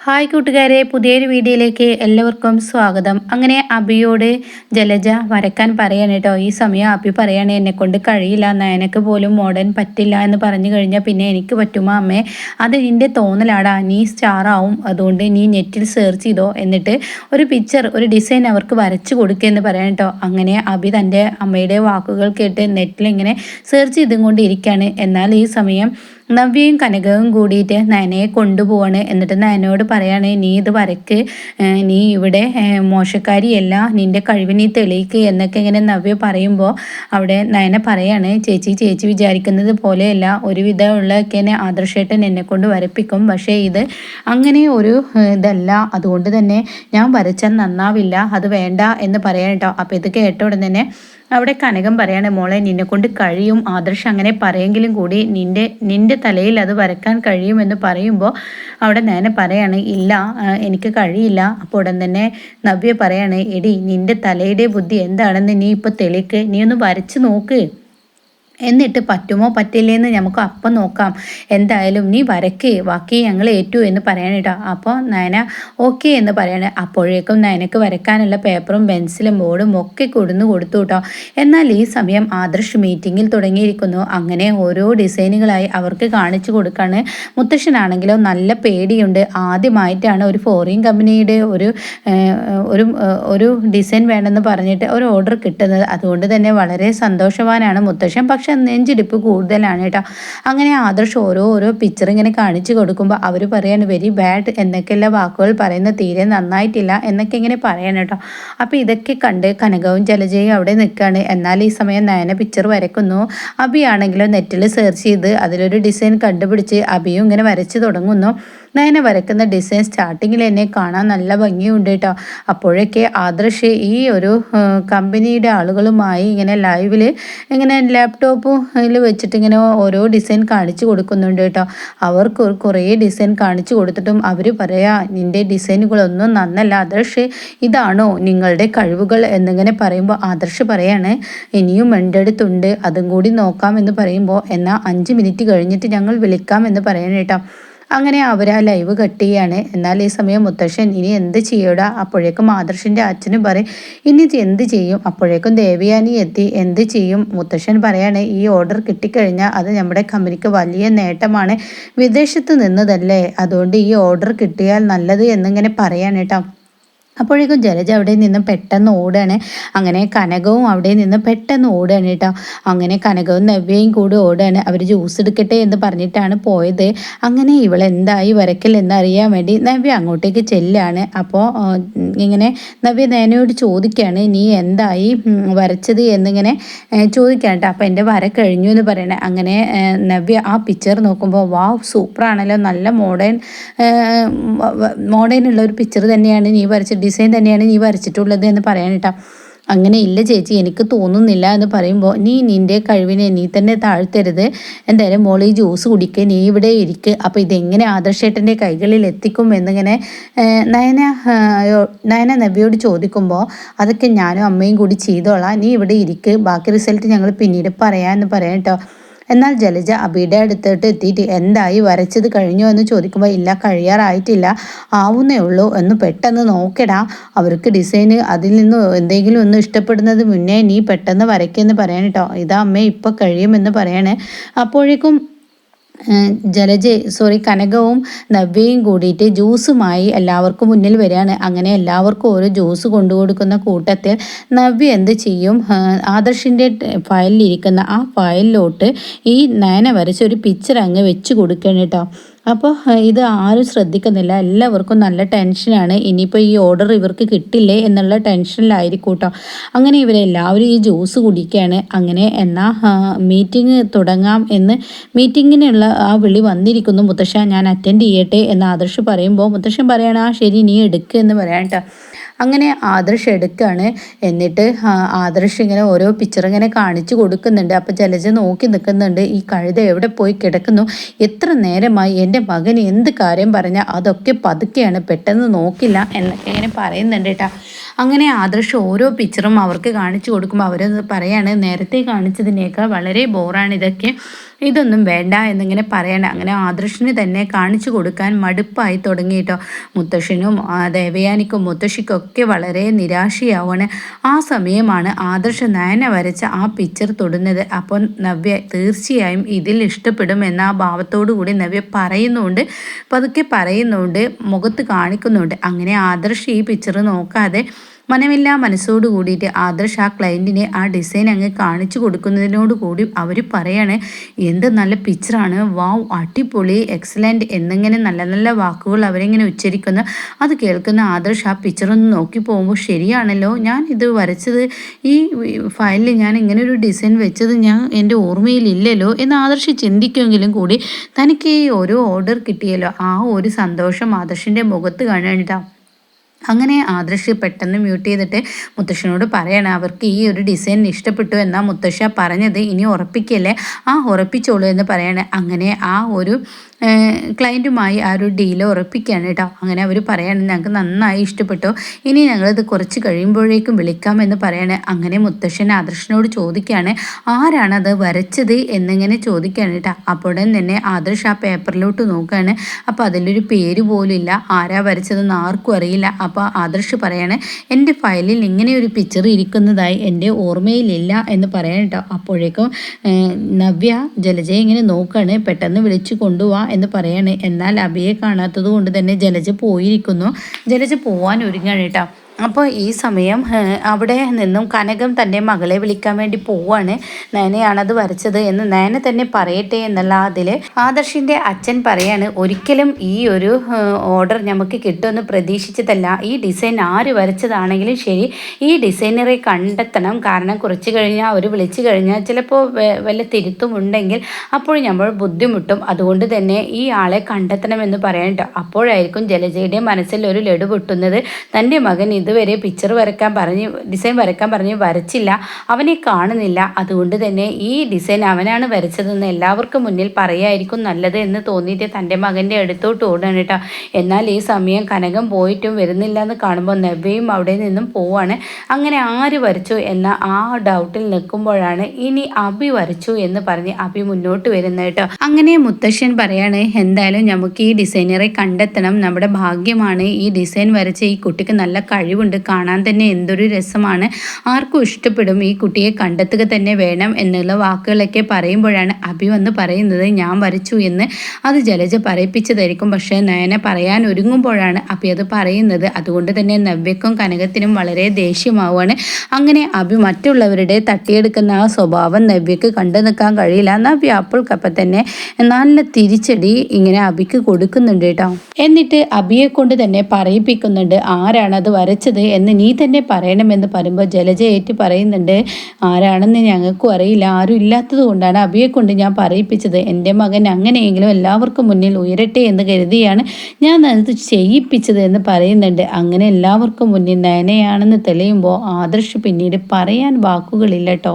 Hi കൂട്ടുകാരെ പുതിയൊരു വീഡിയോയിലേക്ക് എല്ലാവർക്കും സ്വാഗതം. അങ്ങനെ അബിയോട് ജലജ വരക്കാൻ പറയാണ് കേട്ടോ ഈ സമയം അബി പറയാണ് എന്നെ കൊണ്ട് കഴിയില്ല നയനക്ക് പോലും മോഡൻ പറ്റില്ല എന്ന് പറഞ്ഞു കഴിഞ്ഞാൽ പിന്നെ എനിക്ക് പറ്റുമോ അമ്മേ? അത് നിന്റെ തോന്നലാടാ. നീ സ്റ്റാറാവും. അതുകൊണ്ട് നീ നെറ്റിൽ സെർച്ച് ചെയ്തോ. എന്നിട്ട് ഒരു പിക്ചർ ഒരു ഡിസൈൻ അവർക്ക് വരച്ചു കൊടുക്കുക എന്ന് പറയാം കേട്ടോ അങ്ങനെ അബി തന്റെ അമ്മയുടെ വാക്കുകൾ കേട്ട് നെറ്റിൽ ഇങ്ങനെ സെർച്ച് ചെയ്തും കൊണ്ടിരിക്കുകയാണ് എന്നാൽ ഈ സമയം നവ്യയും കനകവും കൂടിയിട്ട് നയനയെ കൊണ്ടുപോവാണ്. എന്നിട്ട് നയനോട് പറയാണ് നീ ഇത് വരക്ക്. നീ ഇവിടെ മോശക്കാരിയല്ല. നിന്റെ കഴിവ് നീ തെളിയിക്ക്. എന്നൊക്കെ ഇങ്ങനെ നവ്യ പറയുമ്പോൾ അവിടെ നയന പറയാണ് ചേച്ചി ചേച്ചി വിചാരിക്കുന്നത് പോലെയല്ല. ഒരുവിധമുള്ളതൊക്കെ ആദർശേട്ടൻ എന്നെ കൊണ്ട് വരപ്പിക്കും. പക്ഷേ ഇത് അങ്ങനെ ഒരു ഇതല്ല. അതുകൊണ്ട് തന്നെ ഞാൻ വരച്ചാൽ നന്നാവില്ല. അത് വേണ്ട എന്ന് പറയാൻ കേട്ടോ. അപ്പോൾ ഇത് കേട്ട ഉടൻ തന്നെ അവിടെ കനകം പറയാണ് മോളെ നിന്നെ കൊണ്ട് കഴിയും. ആദർശ് അങ്ങനെ പറയെങ്കിലും കൂടി നിന്റെ നിന്റെ തലയിൽ അത് വരക്കാൻ കഴിയുമെന്ന് പറയുമ്പോൾ അവിടെ നേനെ പറയാണ് ഇല്ല എനിക്ക് കഴിയില്ല. അപ്പോൾ ഉടൻ തന്നെ നവ്യ പറയാണ് എടി നിന്റെ തലയുടെ ബുദ്ധി എന്താണെന്ന് നീ ഇപ്പോൾ തെളിക്ക്. നീ ഒന്ന് വരച്ച് നോക്ക്. എന്നിട്ട് പറ്റുമോ പറ്റില്ലേന്ന് നമുക്ക് അപ്പം നോക്കാം. എന്തായാലും നീ വരക്കേ ബാക്കി ഞങ്ങൾ ഏറ്റു എന്ന് പറയാനിട്ടോ അപ്പോൾ നയന ഓക്കെ എന്ന് പറയണ. അപ്പോഴേക്കും നയനക്ക് വരക്കാനുള്ള പേപ്പറും പെൻസിലും ബോർഡും ഒക്കെ കൊടുന്നു കൊടുത്തു കേട്ടോ എന്നാൽ ഈ സമയം ആദർശ് മീറ്റിങ്ങിൽ തുടങ്ങിയിരിക്കുന്നു. അങ്ങനെ ഓരോ ഡിസൈനുകളായി അവർക്ക് കാണിച്ചു കൊടുക്കാണ്. മുത്തശ്ശനാണെങ്കിലോ നല്ല പേടിയുണ്ട്. ആദ്യമായിട്ടാണ് ഒരു ഫോറിൻ കമ്പനിയുടെ ഒരു ഒരു ഒരു ഡിസൈൻ വേണമെന്ന് പറഞ്ഞിട്ട് ഒരു ഓർഡർ കിട്ടുന്നത്. അതുകൊണ്ട് തന്നെ വളരെ സന്തോഷവാനാണ് മുത്തശ്ശൻ. പക്ഷെ പക്ഷെ നെഞ്ചിടിപ്പ് കൂടുതലാണ് കേട്ടോ. അങ്ങനെ ആദർശ് ഓരോ ഓരോ പിക്ചർ ഇങ്ങനെ കാണിച്ചു കൊടുക്കുമ്പോൾ അവർ പറയാണ് വെരി ബാഡ് എന്നൊക്കെയുള്ള വാക്കുകൾ പറയുന്ന തീരെ നന്നായിട്ടില്ല എന്നൊക്കെ ഇങ്ങനെ പറയണം കേട്ടോ. അപ്പോൾ ഇതൊക്കെ കണ്ട് കനകവും ജലജയും അവിടെ നിൽക്കുകയാണ് എന്നാൽ ഈ സമയം നയന പിക്ചർ വരയ്ക്കുന്നു. അബിയാണെങ്കിലോ നെറ്റിൽ സെർച്ച് ചെയ്ത് അതിലൊരു ഡിസൈൻ കണ്ടുപിടിച്ച് അബിയും ഇങ്ങനെ വരച്ച് തുടങ്ങുന്നു. നയന വരക്കുന്ന ഡിസൈൻ സ്റ്റാർട്ടിങ്ങിൽ തന്നെ കാണാൻ നല്ല ഭംഗിയുണ്ട് കേട്ടോ. അപ്പോഴൊക്കെ ആദർശ് ഈ ഒരു കമ്പനിയുടെ ആളുകളുമായി ഇങ്ങനെ ലൈവിൽ ഇങ്ങനെ ലാപ്ടോപ്പിൽ വെച്ചിട്ട് ഇങ്ങനെ ഓരോ ഡിസൈൻ കാണിച്ചു കൊടുക്കുന്നുണ്ട് കേട്ടോ. അവർക്ക് കുറേ ഡിസൈൻ കാണിച്ചു കൊടുത്തിട്ടും അവർ പറയാ നിന്റെ ഡിസൈനുകളൊന്നും നന്നല്ല ആദർശ്. ഇതാണോ നിങ്ങളുടെ കഴിവുകൾ? എന്നിങ്ങനെ പറയുമ്പോൾ ആദർശ് പറയാണ് ഇനിയും എന്റെ അടുത്തുണ്ട്. അതും കൂടി നോക്കാം എന്ന് പറയുമ്പോൾ എന്നാൽ അഞ്ച് മിനിറ്റ് കഴിഞ്ഞിട്ട് ഞങ്ങൾ വിളിക്കാം എന്ന് പറയണം കേട്ടോ. അങ്ങനെ അവർ ആ ലൈവ് കട്ട് ചെയ്യാണ് എന്നാൽ ഈ സമയം മുത്തശ്ശൻ ഇനി എന്ത് ചെയ്യൂടാ? അപ്പോഴേക്കും ആദർശിന്റെ അച്ഛനും പറയും ഇനി എന്ത് ചെയ്യും? അപ്പോഴേക്കും ദേവിയാനി എത്തി. എന്ത് ചെയ്യും? മുത്തശ്ശൻ പറയാണ് ഈ ഓർഡർ കിട്ടിക്കഴിഞ്ഞാൽ അത് നമ്മുടെ കമ്പനിക്ക് വലിയ നേട്ടമാണ്. വിദേശത്ത് നിന്നതല്ലേ. അതുകൊണ്ട് ഈ ഓർഡർ കിട്ടിയാൽ നല്ലത് എന്നിങ്ങനെ പറയാണ് കേട്ടോ. അപ്പോഴേക്കും ജലജ അവിടെ നിന്ന് പെട്ടെന്ന് ഓടുകയാണ്. അങ്ങനെ കനകവും അവിടെ നിന്ന് പെട്ടെന്ന് ഓടുകയാണ് കേട്ടോ. അങ്ങനെ കനകവും നവ്യയും കൂടി ഓടുകയാണ്. അവർ ജ്യൂസ് എടുക്കട്ടെ എന്ന് പറഞ്ഞിട്ടാണ് പോയത്. അങ്ങനെ ഇവളെന്തായി വരക്കൽ എന്നറിയാൻ വേണ്ടി നവ്യ അങ്ങോട്ടേക്ക് ചെല്ലാണ്. അപ്പോൾ ഇങ്ങനെ നവ്യ നേനയോട് ചോദിക്കുകയാണ് നീ എന്തായി വരച്ചത്? എന്നിങ്ങനെ ചോദിക്കുകയാണ് കേട്ടോ. അപ്പോൾ എന്റെ വര കഴിഞ്ഞു എന്ന് പറയണേ. അങ്ങനെ നവ്യ ആ പിക്ചർ നോക്കുമ്പോൾ വാ സൂപ്പറാണല്ലോ നല്ല മോഡേൺ മോഡേൺ ഉള്ള ഒരു പിക്ചർ തന്നെയാണ് നീ വരച്ച ഡിസൈൻ തന്നെയാണ് നീ വരച്ചിട്ടുള്ളത് എന്ന് പറയാൻ അങ്ങനെ ഇല്ല ചേച്ചി എനിക്ക് തോന്നുന്നില്ല എന്ന് പറയുമ്പോൾ നീ നിന്റെ കഴിവിനെ നീ തന്നെ താഴ്ത്തരുത്. എന്തായാലും മോളി ജ്യൂസ് കുടിക്കുക നീ ഇവിടെ ഇരിക്കുക അപ്പോൾ ഇതെങ്ങനെ ആദർശേട്ടന്റെ കൈകളിൽ എത്തിക്കും എന്നിങ്ങനെ നയന നയന നബിയോട് ചോദിക്കുമ്പോൾ അതൊക്കെ ഞാനും അമ്മയും കൂടി ചെയ്തോളാം. നീ ഇവിടെ ഇരിക്കുക ബാക്കി റിസൾട്ട് ഞങ്ങൾ പിന്നീട് പറയാമെന്ന് പറയാം കേട്ടോ. എന്നാൽ ജലജ അബിയുടെ അടുത്തോട്ട് എത്തിയിട്ട് എന്തായി വരച്ചത് കഴിഞ്ഞോ എന്ന് ചോദിക്കുമ്പോൾ ഇല്ല കഴിയാറായിട്ടില്ല ആവുന്നേ ഉള്ളൂ എന്ന് പെട്ടെന്ന് നോക്കടാ. അവർക്ക് ഡിസൈൻ അതിൽ നിന്ന് എന്തെങ്കിലും ഒന്ന് ഇഷ്ടപ്പെടുന്നത് മുന്നേ നീ പെട്ടെന്ന് വരയ്ക്കുമെന്ന് പറയണം കേട്ടോ ഇതാ അമ്മേ ഇപ്പം കഴിയുമെന്ന് പറയണേ. അപ്പോഴേക്കും ജലജ സോറി കനകവും നവ്യയും കൂടിയിട്ട് ജ്യൂസുമായി എല്ലാവർക്കും മുന്നിൽ വരികയാണ്. അങ്ങനെ എല്ലാവർക്കും ഓരോ ജ്യൂസ് കൊണ്ടു കൊടുക്കുന്ന കൂട്ടത്തിൽ നവ്യ എന്ത് ചെയ്യും? ആദർശിന്റെ ഫയലിലിരിക്കുന്ന ആ ഫയലിലോട്ട് ഈ നയന വരച്ച ഒരു പിക്ചർ അങ്ങ് വെച്ച് കൊടുക്കണം കേട്ടോ. അപ്പോൾ ഇത് ആരും ശ്രദ്ധിക്കുന്നില്ല. എല്ലാവർക്കും നല്ല ടെൻഷനാണ് ഇനിയിപ്പോൾ ഈ ഓർഡർ ഇവർക്ക് കിട്ടില്ലേ എന്നുള്ള ടെൻഷനിലായിരിക്കും കേട്ടോ അങ്ങനെ ഇവരെല്ലാവരും ഈ ജ്യൂസ് കുടിക്കുകയാണ് അങ്ങനെ എന്നാൽ മീറ്റിംഗ് തുടങ്ങാം എന്ന് മീറ്റിങ്ങിനുള്ള ആ വിളി വന്നിരിക്കുന്നു. മുത്തശ്ശ ഞാൻ അറ്റൻഡ് ചെയ്യട്ടെ എന്ന് ആദർശ് പറയുമ്പോൾ മുത്തശ്ശൻ പറയണം ആ ശരി നീ എടുക്കുക എന്ന് പറയാം കേട്ടോ അങ്ങനെ ആദർശ് എടുക്കുകയാണ് എന്നിട്ട് ആദർശ് ഇങ്ങനെ ഓരോ പിക്ചർ ഇങ്ങനെ കാണിച്ചു കൊടുക്കുന്നുണ്ട്. അപ്പോൾ ജലജ നോക്കി നിൽക്കുന്നുണ്ട്. ഈ കഴുത എവിടെ പോയി കിടക്കുന്നു? എത്ര നേരമായി എന്റെ മകൻ എന്ത് കാര്യം പറഞ്ഞാൽ അതൊക്കെ പതുക്കെയാണ് പെട്ടെന്ന് നോക്കില്ല എന്നൊക്കെ ഇങ്ങനെ പറയുന്നുണ്ട് കേട്ടോ. അങ്ങനെ ആദർശ് ഓരോ പിക്ചറും അവർക്ക് കാണിച്ചു കൊടുക്കുമ്പോൾ അവർ പറയാണ് നേരത്തെ കാണിച്ചതിനേക്കാൾ വളരെ ബോറാണ് ഇതൊക്കെ. ഇതൊന്നും വേണ്ട എന്നിങ്ങനെ പറയണം. അങ്ങനെ ആദർശിന് തന്നെ കാണിച്ചു കൊടുക്കാൻ മടുപ്പായി തുടങ്ങി കേട്ടോ. മുത്തശ്ശനും ദേവയാനിക്കും മുത്തശ്ശിക്കും ഒക്കെ വളരെ നിരാശയാവാണ് ആ സമയമാണ് ആദർശ നയന വരച്ച ആ പിക്ചർ തൊടുന്നത്. അപ്പോൾ നവ്യ തീർച്ചയായും ഇതിൽ ഇഷ്ടപ്പെടും എന്ന ആ ഭാവത്തോടു കൂടി നവ്യ പറയുന്നുണ്ട്. പതുക്കെ പറയുന്നുണ്ട് മുഖത്ത് കാണിക്കുന്നുണ്ട്. അങ്ങനെ ആദർശ് ഈ പിക്ചർ നോക്കാതെ മനമില്ലാ മനസ്സോട് കൂടിയിട്ട് ആദർശ് ആ ക്ലയന്റിനെ ആ ഡിസൈൻ അങ്ങ് കാണിച്ചു കൊടുക്കുന്നതിനോട് കൂടി അവർ പറയാണ് എന്ത് നല്ല പിക്ചറാണ് വാവ് അടിപൊളി എക്സലന്റ് എന്നിങ്ങനെ നല്ല നല്ല വാക്കുകൾ അവരിങ്ങനെ ഉച്ചരിക്കുന്നു. അത് കേൾക്കുന്ന ആദർശ് ആ പിക്ചറൊന്ന് നോക്കി പോകുമ്പോൾ ശരിയാണല്ലോ ഞാൻ ഇത് വരച്ചത് ഈ ഫയലിൽ ഞാൻ ഇങ്ങനെ ഒരു ഡിസൈൻ വെച്ചത് ഞാൻ എന്റെ ഓർമ്മയിലില്ലല്ലോ എന്ന് ആദർശ് ചിന്തിക്കുമെങ്കിലും കൂടി തനിക്ക് ഈ ഓരോ ഓർഡർ കിട്ടിയല്ലോ. ആ ഒരു സന്തോഷം ആദർശിന്റെ മുഖത്ത് കാണാനിട്ടാണ് അങ്ങനെ ആദർശ് പെട്ടെന്ന് മ്യൂട്ട് ചെയ്തിട്ട് മുത്തശ്ശനോട് പറയണം അവർക്ക് ഈ ഒരു ഡിസൈൻ ഇഷ്ടപ്പെട്ടു എന്നാൽ മുത്തശ്ശ പറഞ്ഞത് ഇനി ഉറപ്പിക്കല്ലേ? ആ ഉറപ്പിച്ചോളൂ എന്ന് പറയണേ. അങ്ങനെ ആ ഒരു ക്ലയന്റുമായി ആ ഒരു ഡീൽ ഉറപ്പിക്കുകയാണ് കേട്ടോ. അങ്ങനെ അവർ പറയാണ് ഞങ്ങൾക്ക് നന്നായി ഇഷ്ടപ്പെട്ടു. ഇനി ഞങ്ങളിത് കുറച്ച് കഴിയുമ്പോഴേക്കും വിളിക്കാമെന്ന് പറയാണ്. അങ്ങനെ മുത്തശ്ശൻ ആദർശനോട് ചോദിക്കുകയാണ് ആരാണത് വരച്ചത് എന്നിങ്ങനെ ചോദിക്കുകയാണ് കേട്ടോ. അപ്പോൾ തന്നെ ആദർശ് ആ പേപ്പറിലോട്ട് നോക്കുകയാണ്. അപ്പോൾ അതിലൊരു പേര് പോലും ഇല്ല. ആരാ വരച്ചതെന്ന് ആർക്കും അറിയില്ല. അപ്പോൾ ആദർശ് പറയാണ് എന്റെ ഫയലിൽ ഇങ്ങനെ ഒരു പിക്ചർ ഇരിക്കുന്നതായി എന്റെ ഓർമ്മയിലില്ല എന്ന് പറയാൻ കേട്ടോ അപ്പോഴേക്കും നവ്യ ജലജയെ ഇങ്ങനെ നോക്കുകയാണ് പെട്ടെന്ന് വിളിച്ചു കൊണ്ടുപോവാ എന്ന് പറയാണ്. എന്നാൽ അബിയെ കാണാത്തത് കൊണ്ട് തന്നെ ജലജ പോയിരിക്കുന്നു. ജലജ പോവാൻ ഒരുങ്ങാണ് കേട്ടോ അപ്പോൾ ഈ സമയം അവിടെ നിന്നും കനകം തന്റെ മകളെ വിളിക്കാൻ വേണ്ടി പോവാണ്. നയനയാണത് വരച്ചത് എന്ന് നയന തന്നെ പറയട്ടെ എന്നല്ല അതിൽ ആദർശിന്റെ അച്ഛൻ പറയാണ് ഒരിക്കലും ഈ ഒരു ഓർഡർ നമുക്ക് കിട്ടുമെന്ന് പ്രതീക്ഷിച്ചതല്ല ഈ ഡിസൈൻ ആര് വരച്ചതാണെങ്കിലും ശരി ഈ ഡിസൈനറെ കണ്ടെത്തണം. കാരണം കുറച്ച് കഴിഞ്ഞാൽ അവർ വിളിച്ചു കഴിഞ്ഞാൽ ചിലപ്പോൾ വല്ല തിരുത്തുമുണ്ടെങ്കിൽ അപ്പോൾ നമ്മൾ ബുദ്ധിമുട്ടും. അതുകൊണ്ട് തന്നെ ഈ ആളെ കണ്ടെത്തണമെന്ന് പറയട്ടോ അപ്പോഴായിരിക്കും ജലജയുടെ മനസ്സിൽ ഒരു ലഡു പൊട്ടുന്നത്. തന്റെ മകൻ ഇത് ഇതുവരെ പിക്ചർ വരക്കാൻ പറഞ്ഞ് ഡിസൈൻ വരക്കാൻ പറഞ്ഞ് വരച്ചില്ല. അവനെ കാണുന്നില്ല. അതുകൊണ്ട് തന്നെ ഈ ഡിസൈൻ അവനാണ് വരച്ചതെന്ന് എല്ലാവർക്കും മുന്നിൽ പറയായിരിക്കും നല്ലത് എന്ന് തോന്നിയിട്ട് തന്റെ മകന്റെ അടുത്തോട്ട് ഓടാണ് കേട്ടോ. എന്നാൽ ഈ സമയം കനകം പോയിട്ടും വരുന്നില്ല എന്ന് കാണുമ്പോൾ നെവയും അവിടെ നിന്നും പോവാണ്. അങ്ങനെ ആര് വരച്ചു എന്ന ആ ഡൗട്ടിൽ നിൽക്കുമ്പോഴാണ് ഇനി അഭി വരച്ചു എന്ന് പറഞ്ഞ് അഭി മുന്നോട്ട് വരുന്നത് കേട്ടോ. അങ്ങനെ മുത്തശ്ശൻ പറയാണ് എന്തായാലും നമുക്ക് ഈ ഡിസൈനറെ കണ്ടെത്തണം. നമ്മുടെ ഭാഗ്യമാണ് ഈ ഡിസൈൻ വരച്ച ഈ കുട്ടിക്ക് നല്ല കഴിവ് കഴിവുണ്ട് കാണാൻ തന്നെ എന്തൊരു രസമാണ്. ആർക്കും ഇഷ്ടപ്പെടും ഈ കുട്ടിയെ കണ്ടെത്തുക തന്നെ വേണം എന്നുള്ള വാക്കുകളൊക്കെ പറയുമ്പോഴാണ് അഭി വന്ന് പറയുന്നത് ഞാൻ വരച്ചു എന്ന്. അത് ജലജ പറയിപ്പിച്ചതായിരിക്കും. പക്ഷേ നയന പറയാൻ ഒരുങ്ങുമ്പോഴാണ് അഭി അത് പറയുന്നത്. അതുകൊണ്ട് തന്നെ നവ്യക്കും കനകത്തിനും വളരെ ദേഷ്യമാവുകയാണ്. അങ്ങനെ അഭി മറ്റുള്ളവരുടെ തട്ടിയെടുക്കുന്ന ആ സ്വഭാവം നവ്യക്ക് കണ്ടു നിൽക്കാൻ കഴിയില്ല. നവ്യ അപ്പോൾക്കപ്പം തന്നെ നല്ല തിരിച്ചടി ഇങ്ങനെ അഭിക്ക് കൊടുക്കുന്നുണ്ട് കേട്ടോ. എന്നിട്ട് അഭിയെ കൊണ്ട് തന്നെ പറയിപ്പിക്കുന്നുണ്ട് ആരാണത് വരച്ചത്? വിളിച്ചത് എന്ന് നീ തന്നെ പറയണമെന്ന് പറയുമ്പോൾ ജലജ ഏറ്റു പറയുന്നുണ്ട് ആരാണെന്ന് ഞങ്ങൾക്കും അറിയില്ല. ആരും ഇല്ലാത്തത് കൊണ്ടാണ് അബിയെ കൊണ്ട് ഞാൻ പറയിപ്പിച്ചത്. എന്റെ മകൻ അങ്ങനെയെങ്കിലും എല്ലാവർക്കും മുന്നിൽ ഉയരട്ടെ എന്ന് കരുതിയാണ് ഞാൻ അത് ചെയ്യിപ്പിച്ചത് എന്ന് പറയുന്നുണ്ട്. അങ്ങനെ എല്ലാവർക്കും മുന്നിൽ നയനയാണെന്ന് തെളിയുമ്പോൾ ആദർശ് പിന്നീട് പറയാൻ വാക്കുകളില്ല കേട്ടോ